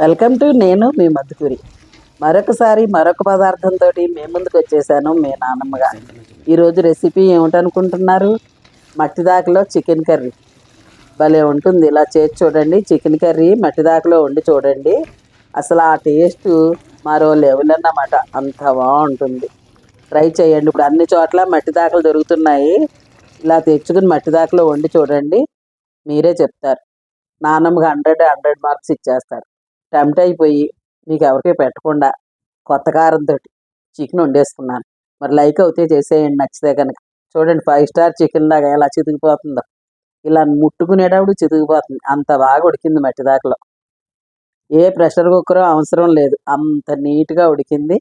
Welcome to నేను మీ మధుకూరి. మరొకసారి మరొక పదార్థంతో మీ ముందుకు వచ్చేసాను మీ నాన్నమ్మగా ఈరోజు రెసిపీ ఏమిటనుకుంటున్నారు? మట్టి దాకలో చికెన్ కర్రీ. భలే ఉంటుంది. ఇలా చేసి చూడండి. చికెన్ కర్రీ మట్టి దాకలో వండి చూడండి. అసలు ఆ టేస్ట్ మరో లెవెల్ అన్నమాట. అంత బాగుంటుంది. ట్రై చేయండి. ఇప్పుడు అన్ని చోట్ల మట్టి దాకలు దొరుకుతున్నాయి. ఇలా తెచ్చుకుని మట్టి దాకలో వండి చూడండి. మీరే చెప్తారు. నాన్నమ్మకి హండ్రెడ్ హండ్రెడ్ మార్క్స్ ఇచ్చేస్తారు. టెంప్ట్ అయిపోయి మీకు ఎవరికీ పెట్టకుండా కొత్త కారంతో చికెన్ వండేసుకున్నాను. మరి లైక్ అవుతే చేసేయండి నచ్చితే కనుక చూడండి ఫైవ్ స్టార్ చికెన్ లాగా ఎలా చితికిపోతుందో. ఇలా ముట్టుకునేటప్పుడు చితికిపోతుంది. అంత బాగా ఉడికింది మట్టి దాకలో. ఏ ప్రెషర్ కుక్కర్ అవసరం లేదు. అంత నీట్గా ఉడికింది.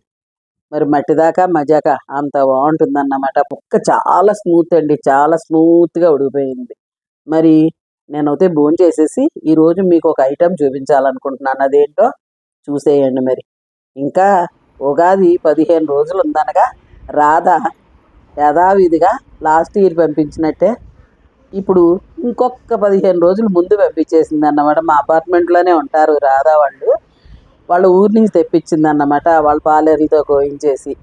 మరి మట్టి దాకా మజాక అంత బాగుంటుంది అన్నమాట ముక్క చాలా స్మూత్ అండి. చాలా స్మూత్గా ఉడికిపోయింది. మరి నేనైతే భోజనం చేసేసి ఈరోజు మీకు ఒక ఐటెం చూపించాలనుకుంటున్నాను. అదేంటో చూసేయండి మరి. ఇంకా ఉగాది పదిహేను రోజులు ఉందనగా రాధ యథావిధిగా లాస్ట్ ఇయర్ పంపించినట్టే. ఇప్పుడు ఇంకొక పదిహేను రోజులు ముందు పంపించేసింది అన్నమాట మా అపార్ట్మెంట్లోనే ఉంటారు రాధా వాళ్ళు. వాళ్ళ ఊరి నుంచి తెప్పించింది అన్నమాట వాళ్ళ పాలేరులతో కోయించేసి.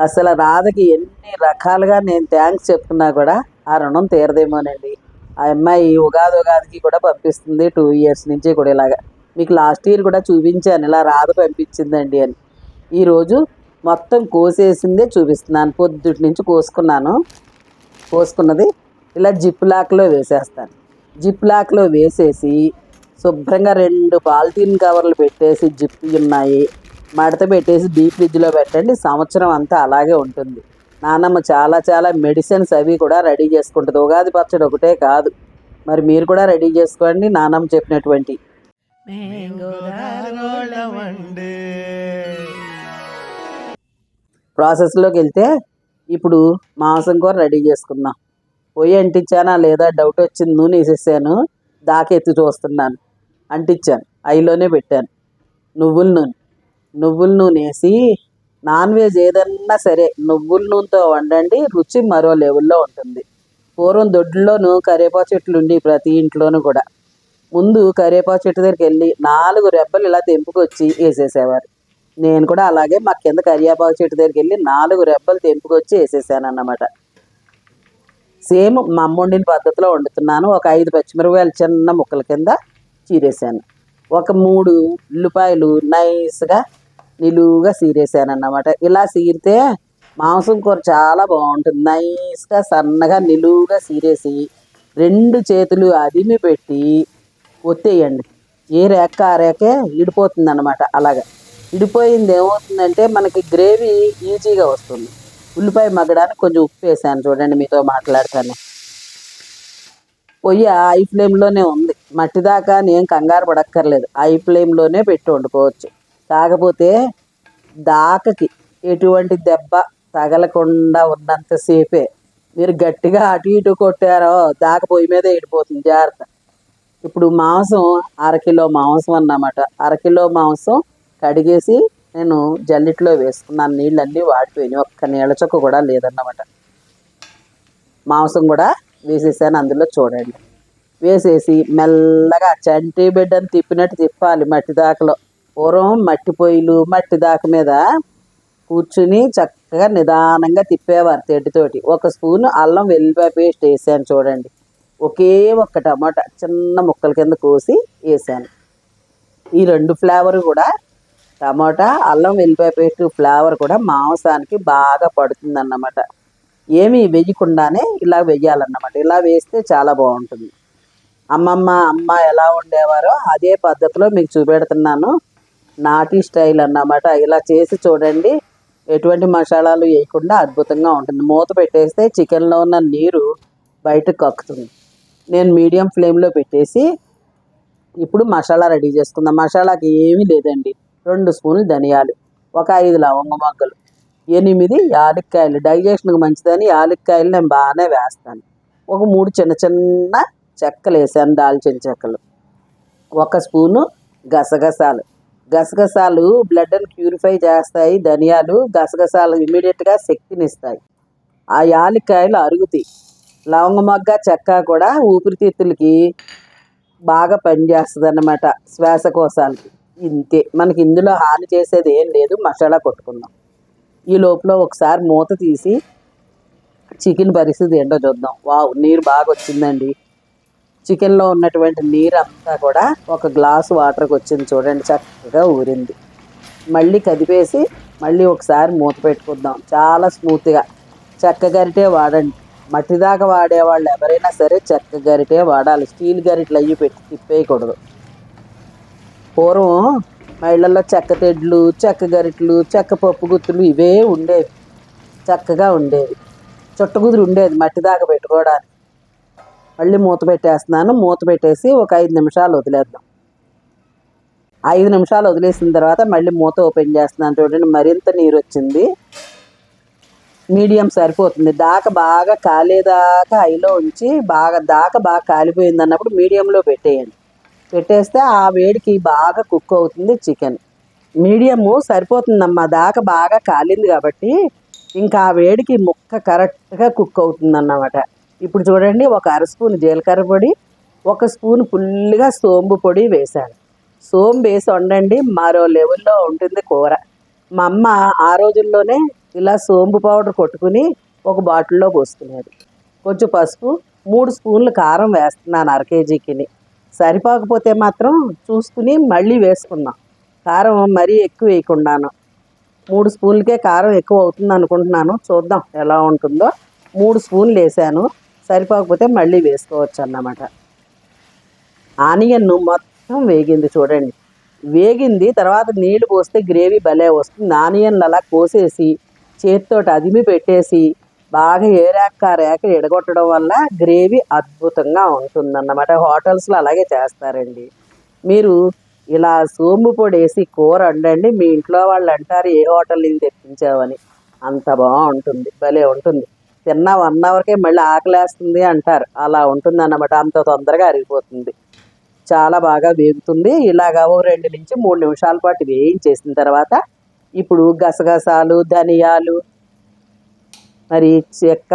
అసలు రాధకి ఎన్ని రకాలుగా నేను థ్యాంక్స్ చెప్తున్నా కూడా ఆ రుణం తీరదేమోనండి. ఆ అమ్మాయి ఉగాది ఉగాదికి కూడా పంపిస్తుంది టూ ఇయర్స్ నుంచి కూడా ఇలాగా. మీకు లాస్ట్ ఇయర్ కూడా చూపించాను ఇలా రాదు పంపించిందండి అని. ఈరోజు మొత్తం కోసేసిందే చూపిస్తున్నాను పొద్దుటి నుంచి కోసుకున్నాను. కోసుకున్నది ఇలా జిప్ లాక్లో వేసేస్తాను. జిప్ లాక్లో వేసేసి శుభ్రంగా రెండు పాలిథీన్ కవర్లు పెట్టేసి జిప్ ఉన్నాయి. మడత పెట్టేసి డీప్ ఫ్రిడ్జ్లో పెట్టండి సంవత్సరం అంతా అలాగే ఉంటుంది. నాన్నమ్మ చాలా చాలా మెడిసిన్స్ అవి కూడా రెడీ చేసుకుంటుంది. ఉగాది పచ్చడి ఒకటే కాదు. మరి మీరు కూడా రెడీ చేసుకోండి నాన్నమ్మ చెప్పినటువంటి. ప్రాసెస్లోకి వెళ్తే ఇప్పుడు మాంసం కూర రెడీ చేసుకుందాం పొయ్యి అంటించానా లేదా డౌట్ వచ్చింది నూనె వేసేసాను దాకెత్తి చూస్తున్నాను అంటించాను ఐలోనే పెట్టాను. నువ్వుల నూనె. నువ్వుల నూనె వేసి నాన్ వెజ్ ఏదన్నా సరే నువ్వుల నూనెతో వండండి రుచి మరో లెవెల్లో ఉంటుంది. పూర్వం దొడ్లోనూ కరేపా చెట్లు ఉండి ప్రతి ఇంట్లోనూ కూడా. ముందు కరేపా చెట్టు దగ్గరికి వెళ్ళి నాలుగు రెబ్బలు ఇలా తెంపుకొచ్చి వేసేసేవారు. నేను కూడా అలాగే మా కింద కరియాపాకు చెట్టు దగ్గరికి వెళ్ళి నాలుగు రెబ్బలు తెంపుకొచ్చి వేసేసాను అన్నమాట సేమ్ మా అమ్మ వండిన పద్ధతిలో వండుతున్నాను. ఒక ఐదు పచ్చిమిరపకాయలు చిన్న ముక్కల కింద చీరేసాను. ఒక మూడు ఉల్లిపాయలు నైస్గా నిలువుగా సీరేసాను అన్నమాట ఇలా సీరితే మాంసం కూర చాలా బాగుంటుంది. నైస్గా సన్నగా నిలువుగా సీరేసి రెండు చేతులు అదిమి పెట్టి ఒత్తేయండి. ఏ రేఖ ఆ రేఖే ఇడిపోతుంది అనమాట అలాగా. ఇడిపోయింది ఏమవుతుందంటే మనకి గ్రేవీ ఈజీగా వస్తుంది. ఉల్లిపాయ మగ్గడానికి కొంచెం ఉప్పు వేసాను చూడండి మీతో మాట్లాడతాను. పొయ్యి ఐ ఫ్లేమ్లోనే ఉంది. మట్టి దాకా నేను కంగారు పడక్కర్లేదు. ఐ ఫ్లేమ్లోనే పెట్టి వండుకోవచ్చు. కాకపోతే దాకకి ఎటువంటి దెబ్బ తగలకుండా ఉన్నంతసేపే మీరు గట్టిగా అటు ఇటు కొట్టారో దాక పొయ్యి మీదే ఇడిపోతుంది జాగ్రత్త. ఇప్పుడు మాంసం అరకిలో మాంసం అన్నమాట. అరకిలో మాంసం కడిగేసి నేను జల్లిట్లో వేసుకున్నాను. నీళ్ళన్నీ వాడిపోయినాయి. ఒక్క నీళ్ళ చొక్క కూడా లేదన్నమాట. మాంసం కూడా వేసేసాను అందులో చూడండి. వేసేసి మెల్లగా చంటి బిడ్డను తిప్పినట్టు తిప్పాలి మట్టి దాకలో. పూర్వం మట్టి పొయ్యిలు మట్టి దాక మీద కూర్చుని చక్కగా నిదానంగా తిప్పేవారు తెడ్డితోటి ఒక స్పూన్ అల్లం వెల్లిపాయ పేస్ట్ వేసాను చూడండి. ఒకే ఒక్క టమాటా చిన్న ముక్కల కింద కోసి వేసాను. ఈ రెండు ఫ్లేవర్ కూడా టమాటా అల్లం వెల్లిపాయ పేస్ట్ ఫ్లేవర్ కూడా మాంసానికి బాగా పడుతుందన్నమాట. ఏమీ వేయకుండానే ఇలా వేయాలన్నమాట. ఇలా వేస్తే చాలా బాగుంటుంది. అమ్మమ్మ అమ్మ ఎలా ఉండేవారో అదే పద్ధతిలో మీకు చూపెడుతున్నాను. నాటి స్టైల్ అన్నమాట. ఇలా చేసి చూడండి. ఎటువంటి మసాలాలు వేయకుండా అద్భుతంగా ఉంటుంది. మూత పెట్టేస్తే చికెన్లో ఉన్న నీరు బయటకు కక్కుతుంది. నేను మీడియం ఫ్లేమ్లో పెట్టేసి ఇప్పుడు మసాలా రెడీ చేసుకుందాం. మసాలాకి ఏమీ లేదండి. రెండు స్పూన్లు ధనియాలు ఒక ఐదు లవంగ మొగ్గలు ఎనిమిది యాలక్కాయలు. డైజెషన్కి మంచిదని యాలక్కాయలు నేను బాగానే వేస్తాను. ఒక మూడు చిన్న చిన్న చెక్కలు వేసాను దాల్చిన చెక్కలు. ఒక స్పూను గసగసాలు. గసగసాలు బ్లడ్ని ప్యూరిఫై చేస్తాయి ధనియాలు గసగసాలు ఇమీడియట్గా శక్తినిస్తాయి. ఆ యాలక్కాయలు అరుగుతాయి. లవంగ మొగ్గ చెక్క కూడా ఊపిరితిత్తులకి బాగా పనిచేస్తుంది అన్నమాట శ్వాసకోశాలకి. ఇంతే. మనకి ఇందులో హాని చేసేది ఏం లేదు మసాలా కొట్టుకుందాం. ఈ లోపల ఒకసారి మూత తీసి చికెన్ పరిస్థితి ఏంటో చూద్దాం. వావ్ నీరు బాగా వచ్చిందండి. చికెన్లో ఉన్నటువంటి నీరు అంతా కూడా ఒక గ్లాసు వాటర్కి వచ్చింది చూడండి చక్కగా ఊరింది. మళ్ళీ కదిపేసి మళ్ళీ ఒకసారి మూత పెట్టుకుందాం. చాలా స్మూత్గా. చెక్క గరిటే వాడండి. మట్టి దాకా వాడేవాళ్ళు ఎవరైనా సరే చెక్క గరిటే వాడాలి. స్టీల్ గరిటలు అయ్యి పెట్టి తిప్పేయకూడదు. పూర్వం మా చెక్క తెడ్లు చెక్క గరిటలు చెక్క పప్పు గుత్తులు ఇవే ఉండేవి. చక్కగా ఉండేవి. చుట్టకుదురు ఉండేది మట్టి దాకా పెట్టుకోవడానికి. మళ్ళీ మూత పెట్టేస్తున్నాను. మూత పెట్టేసి ఒక ఐదు నిమిషాలు వదిలేద్దాం. ఐదు నిమిషాలు వదిలేసిన తర్వాత మళ్ళీ మూత ఓపెన్ చేస్తున్నాను చూడండి. మరింత నీరు వచ్చింది. మీడియం సరిపోతుంది. దాక బాగా కాలేదాకా హైలో ఉంచి బాగా దాక బాగా కాలిపోయింది అన్నప్పుడు మీడియంలో పెట్టేయండి. పెట్టేస్తే ఆ వేడికి బాగా కుక్ అవుతుంది చికెన్. మీడియము సరిపోతుందమ్మా. దాకా బాగా కాలింది కాబట్టి ఇంకా ఆ వేడికి ముక్క కరెక్ట్గా కుక్ అవుతుంది అన్నమాట ఇప్పుడు చూడండి ఒక అర స్పూన్ జీలకర్ర పొడి ఒక స్పూన్ ఫుల్గా సోంపు పొడి వేశాను. సోంపు వేసి వండండి మరో లెవెల్లో ఉంటుంది కూర. మా అమ్మ ఆ రోజుల్లోనే ఇలా సోంపు పౌడర్ కొట్టుకుని ఒక బాటిల్లో పోసుకునేది. కొంచెం పసుపు మూడు స్పూన్లు కారం వేస్తున్నాను అర కేజీకిని. సరిపోకపోతే మాత్రం చూసుకుని మళ్ళీ వేసుకుందాం. కారం మరీ ఎక్కువ వేయకుండాను. మూడు స్పూన్లకే కారం ఎక్కువ అవుతుంది అనుకుంటున్నాను. చూద్దాం ఎలా ఉంటుందో. మూడు స్పూన్లు వేసాను సరిపోకపోతే మళ్ళీ వేసుకోవచ్చు అన్నమాట ఆనియన్ మొత్తం వేగింది చూడండి. వేగింది తర్వాత నీళ్ళు పోస్తే గ్రేవీ భలే వస్తుంది. ఆనియన్లు అలా కోసేసి చేతితోటి అదిమి పెట్టేసి బాగా ఏరాక రేక ఎడగొట్టడం వల్ల గ్రేవీ అద్భుతంగా ఉంటుందన్నమాట. హోటల్స్లో అలాగే చేస్తారండి. మీరు ఇలా సోంపు పొడి వేసి కూర వండండి మీ ఇంట్లో వాళ్ళు అంటారు ఏ హోటల్ నుంచి తెప్పించావని అంత బాగుంటుంది భలే ఉంటుంది. తిన్న వన్ అవర్కే మళ్ళీ ఆకలేస్తుంది అంటారు. అలా ఉంటుంది అన్నమాట అంత తొందరగా అరిగిపోతుంది. చాలా బాగా వేగుతుంది. ఇలాగా ఓ రెండు నుంచి మూడు నిమిషాల పాటు వేయించేసిన తర్వాత ఇప్పుడు గసగసాలు ధనియాలు మరి చెక్క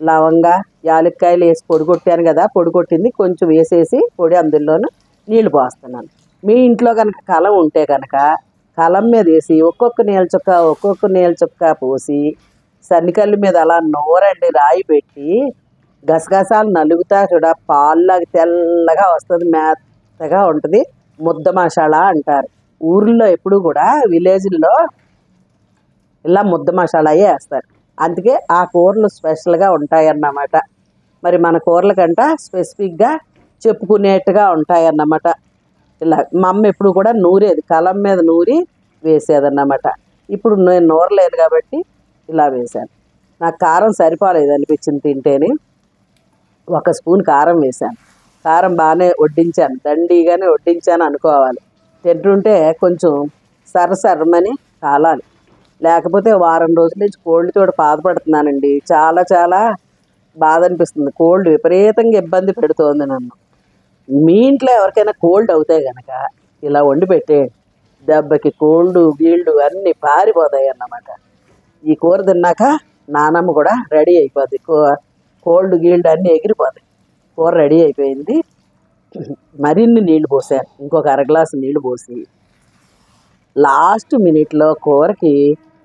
లవంగ యాలక్కాయలు వేసి పొడి కొట్టాను కదా పొడి కొట్టింది. కొంచెం వేసేసి పొడి అందులోను నీళ్ళు పోస్తున్నాను. మీ ఇంట్లో కనుక కలం ఉంటే కనుక కలం మీద వేసి ఒక్కొక్క నీళ్ళ చుక్క ఒక్కొక్క నీళ్ళ చుక్క పోసి సన్నికల్లు మీద అలా నూరండి రాయి పెట్టి గసగసాలు నలుగుతా చూడ పాల్లాగా తెల్లగా వస్తుంది మెత్తగా ఉంటుంది. ముద్ద మసాలా అంటారు. ఊర్లో ఎప్పుడు కూడా విలేజ్లో ఇలా ముద్ద మసాలాయే వేస్తారు. అందుకే ఆ కూరలు స్పెషల్గా ఉంటాయన్నమాట. మరి మన కూరల కంట స్పెసిఫిక్గా చెప్పుకునేట్టుగా ఉంటాయన్నమాట. ఇలా మా అమ్మ ఎప్పుడు కూడా నూరేది కలం మీద నూరి వేసేదన్నమాట. ఇప్పుడు నేను నూరలేదు కాబట్టి ఇలా వేశాను. నాకు కారం సరిపోలేదు అనిపించింది తింటేనే. ఒక స్పూన్ కారం వేశాను. కారం బాగానే వడ్డించాను. దండిగానే వడ్డించాను అనుకోవాలి. తింటుంటే కొంచెం సరసరమని కాలాలి. లేకపోతే వారం రోజుల నుంచి కోల్డ్ తోటి బాధపడుతున్నానండి. చాలా చాలా బాధ అనిపిస్తుంది. కోల్డ్ విపరీతంగా ఇబ్బంది పెడుతోంది నన్ను. మీ ఇంట్లో ఎవరికైనా కోల్డ్ అవుతాయి కనుక ఇలా వండి పెట్టే దెబ్బకి కోల్డ్ గీల్డ్ అన్నీ పారిపోతాయి అన్నమాట. ఈ కూర తిన్నాక నానమ్మ కూడా రెడీ అయిపోద్ది. కోల్డ్ గీల్డ్ అన్నీ ఎగిరిపోతాయి కూర రెడీ అయిపోయింది. మరిన్ని నీళ్ళు పోసాను ఇంకొక అర గ్లాసు నీళ్ళు పోసి. లాస్ట్ మినిట్లో కూరకి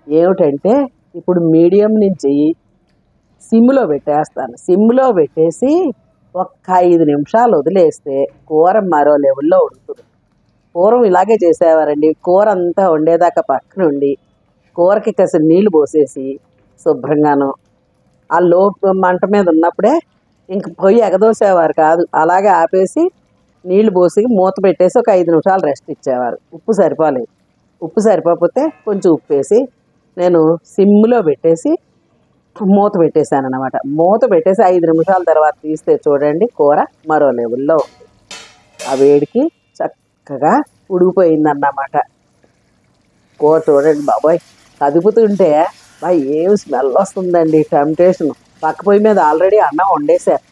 ఏమిటంటే ఇప్పుడు మీడియం నుంచి సిమ్లో పెట్టేస్తాను. సిమ్లో పెట్టేసి ఒక్క ఐదు నిమిషాలు వదిలేస్తే కూర మరో లెవెల్లో ఉడుకుతుంది. పూర్వం ఇలాగే చేసేవారండి. కూర అంతా వండేదాకా పక్కన ఉండి కూరకి కసి నీళ్ళు పోసేసి శుభ్రంగాను. ఆ లో మంట మీద ఉన్నప్పుడే ఇంక పొయ్యి ఎగదోసేవారు కాదు. అలాగే ఆపేసి నీళ్ళు పోసి మూత పెట్టేసి ఒక ఐదు నిమిషాలు రెస్ట్ ఇచ్చేవారు. ఉప్పు సరిపోలేదు. ఉప్పు సరిపోకపోతే కొంచెం ఉప్పు వేసి నేను సిమ్లో పెట్టేసి మూత పెట్టేశాను అనమాట మూత పెట్టేసి ఐదు నిమిషాల తర్వాత తీస్తే చూడండి కూర మరో లెవెల్లో. ఉంది ఆ వేడికి చక్కగా ఉడికిపోయిందన్నమాట. కూర చూడండి బాబాయ్. కదుపుతుంటే బా ఏం స్మెల్ వస్తుందండి టెంప్టేషన్? పక్క పొయ్యి మీద ఆల్రెడీ అన్నం వండేశారు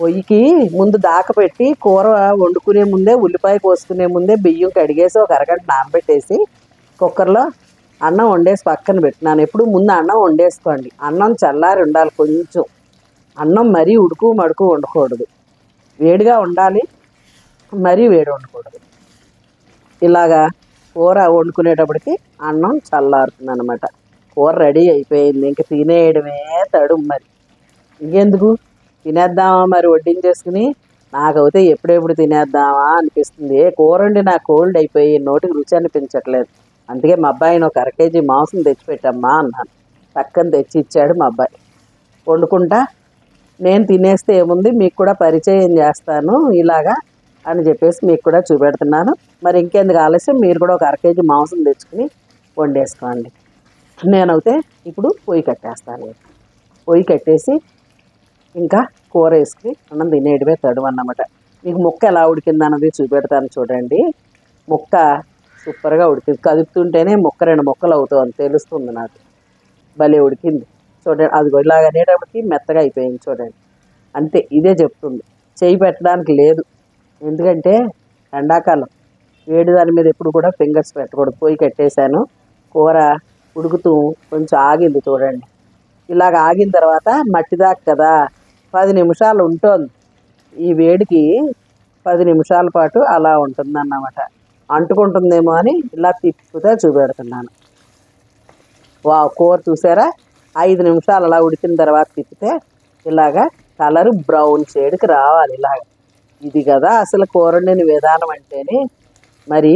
పొయ్యికి ముందు దాక పెట్టి కూర వండుకునే ముందే ఉల్లిపాయ కోసుకునే ముందే బియ్యం కడిగేసి ఒక అరగంట నానబెట్టేసి కుక్కర్లో అన్నం వండేసి పక్కన పెట్టినాను ఎప్పుడు ముందు అన్నం వండేసుకోండి. అన్నం చల్లారి ఉండాలి కొంచెం. అన్నం మరీ ఉడుకు మడుకు వండకూడదు. వేడిగా ఉండాలి మరీ వేడి ఉండకూడదు ఇలాగా కూర వండుకునేటప్పటికి అన్నం చల్లారుతుంది అనమాట కూర రెడీ అయిపోయింది. ఇంక తినేయడమే తడు మరి. ఇంకెందుకు? తినేద్దామా మరి వడ్డించేసుకుని? నాకైతే ఎప్పుడెప్పుడు తినేద్దామా అనిపిస్తుంది. కూరండి కూర నాకు కోల్డ్ అయిపోయి నోటికి రుచి అనిపించట్లేదు. అందుకే మా అబ్బాయిని ఒక అర కేజీ మాంసం తెచ్చిపెట్టమ్మా అన్నాను. పక్కన తెచ్చి ఇచ్చాడు మా అబ్బాయి. వండుకుంటా? నేను తినేస్తే ఏముంది? మీకు కూడా పరిచయం చేస్తాను. ఇలాగా అని చెప్పేసి మీకు కూడా చూపెడుతున్నాను. మరి ఇంకెందుకు ఆలస్యం? మీరు కూడా ఒక అర కేజీ మాంసం తెచ్చుకుని వండేసుకోండి. నేనైతే ఇప్పుడు పొయ్యి కట్టేస్తాను. పొయ్యి కట్టేసి ఇంకా కూర వేసుకుని మనం తినేయడమే తడువు అన్నమాట. మీకు ముక్క ఎలా ఉడికింది అన్నది చూపెడతాను చూడండి. ముక్క సూపర్గా ఉడికింది. కదుపుతుంటేనే ముక్క రెండు ముక్కలు అవుతుంది తెలుస్తుంది నాకు. భలే ఉడికింది. చూడండి అది ఇలాగ అనేటప్పటికి మెత్తగా అయిపోయింది చూడండి. అంతే ఇదే చెప్తుంది. చేయి పెట్టడానికి లేదు. ఎందుకంటే ఎండాకాలం. వేడి దాని మీద ఎప్పుడు కూడా ఫింగర్స్ పెట్టకూడదు. పోయి కట్టేశాను. కూర ఉడుకుతూ కొంచెం ఆగింది చూడండి. ఇలాగ ఆగిన తర్వాత మట్టి దాకా కదా పది నిమిషాలు ఉంటుంది. ఈ వేడికి పది నిమిషాల పాటు అలా ఉంటుంది అన్నమాట అంటుకుంటుందేమో అని ఇలా తిప్పుతా చూపెడుతున్నాను. వా కూర చూసారా? ఐదు నిమిషాలు అలా ఉడికిన తర్వాత తిప్పితే ఇలాగా కలర్ బ్రౌన్ షేడ్కి రావాలి ఇలాగ. ఇది కదా అసలు కూర వండిన విధానం అంటేనే మరి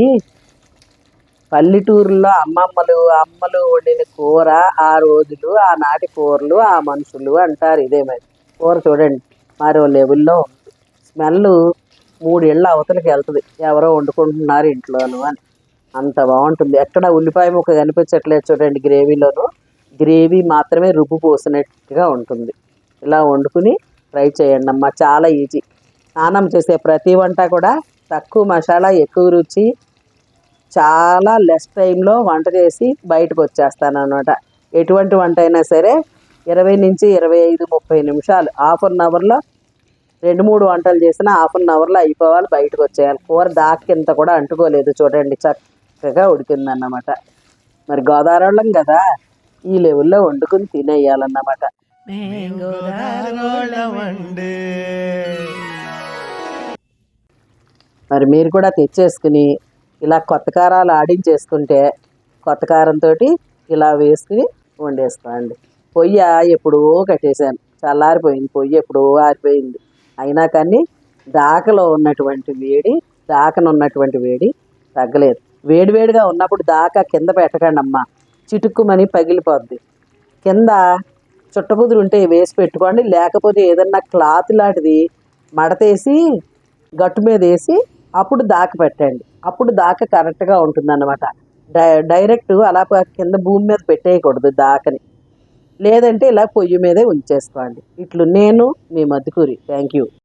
పల్లెటూరులో అమ్మమ్మలు అమ్మలు వండిన కూర ఆ రోజులు ఆనాటి కూరలు ఆ మనుషులు అంటారు ఇదే మరి. కూర చూడండి మరో లెవెల్లో ఉంది. స్మెల్ మూడేళ్ళ అవతలకి వెళ్తుంది. ఎవరో వండుకుంటున్నారు ఇంట్లోను అని. అంత బాగుంటుంది. ఎక్కడ ఉల్లిపాయ ముక్క కనిపించట్లేదు చూడండి గ్రేవీలోను. గ్రేవీ మాత్రమే రుబ్బు పోసినట్టుగా ఉంటుంది. ఇలా వండుకుని ట్రై చేయండి అమ్మ. చాలా ఈజీ. స్నానం చేసే ప్రతి వంట కూడా తక్కువ మసాలా ఎక్కువ రుచి చాలా లెస్ టైంలో వంట చేసి బయటకు వచ్చేస్తాను అనమాట ఎటువంటి వంట అయినా సరే ఇరవై నుంచి ఇరవై ఐదు ముప్పై నిమిషాలు హాఫ్ అన్ అవర్లో రెండు మూడు వంటలు చేసినా హాఫ్ అన్ అవర్లో అయిపోవాలి బయటకు వచ్చేయాలి. కూర దాకింత కూడా అంటుకోలేదు చూడండి చక్కగా ఉడికిందన్నమాట. మరి గోదావరి కదా ఈ లెవెల్లో వండుకుని తినేయాలన్నమాట. గోదావరిలోళ్ళమండి. మరి మీరు కూడా తెచ్చేసుకుని ఇలా కొత్త కారాలు ఆడించేసుకుంటే కొత్త కారంతో ఇలా వేసుకుని వండేస్తామండి పొయ్యి ఎప్పుడో కట్టేశాను. చల్లారిపోయింది. పొయ్యి ఎప్పుడో ఆరిపోయింది. అయినా కానీ దాకలో ఉన్నటువంటి వేడి దాకన ఉన్నటువంటి వేడి తగ్గలేదు. వేడివేడిగా ఉన్నప్పుడు దాకా కింద పెట్టకండి అమ్మ. చిటుక్కుమని పగిలిపోద్ది. కింద చుట్టబుదురు ఉంటే వేసి పెట్టుకోండి. లేకపోతే ఏదన్నా క్లాత్ లాంటిది మడతేసి గట్టు మీద వేసి అప్పుడు దాక పెట్టండి. అప్పుడు దాక కరెక్ట్గా ఉంటుంది అనమాట డై డైరెక్ట్ అలా కింద భూమి మీద పెట్టేయకూడదు దాకని. లేదంటే ఇలా పొయ్యి మీదే ఉంచేసుకోండి. ఇట్లు నేను మీ మధుకూరి. Thank you